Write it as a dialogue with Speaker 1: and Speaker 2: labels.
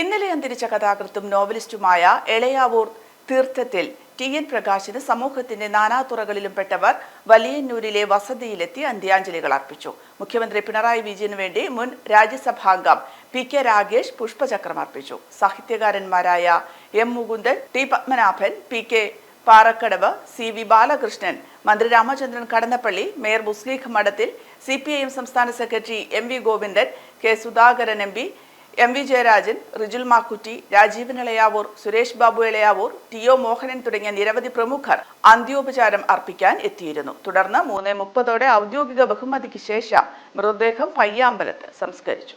Speaker 1: ഇന്നലെ അന്തരിച്ച കഥാകൃത്തും നോവലിസ്റ്റുമായ എളയാവൂർ തീർത്ഥത്തിൽ ടി എൻ പ്രകാശിന് സമൂഹത്തിന്റെ നാനാതുറകളിലും പെട്ടവർ വലിയന്നൂരിലെ വസതിയിലെത്തി അന്ത്യാഞ്ജലികൾ അർപ്പിച്ചു. മുഖ്യമന്ത്രി പിണറായി വിജയന് വേണ്ടി മുൻ രാജ്യസഭാംഗം പി കെ രാഗേഷ് പുഷ്പചക്രം അർപ്പിച്ചു. സാഹിത്യകാരന്മാരായ M Mukundan T Padmanabhan P K Parakkadavu C V Balakrishnan മന്ത്രി Ramachandran Kadannappally mayor Muslih Mathathil C P I M സംസ്ഥാന secretary M V Govindan K Sudhakaran M P M V Jayarajan Rijil Makkutty Rajeevan Elayavoor Suresh Babu Elayavoor T O Mohanan തുടങ്ങിയ നിരവധി പ്രമുഖർ അന്ത്യോപചാരം അർപ്പിക്കാൻ എത്തിയിരുന്നു. തുടർന്ന് മൂന്ന് മുപ്പതോടെ ഔദ്യോഗിക ബഹുമതിക്ക് ശേഷം മൃതദേഹം പയ്യാമ്പലത്ത് സംസ്കരിച്ചു.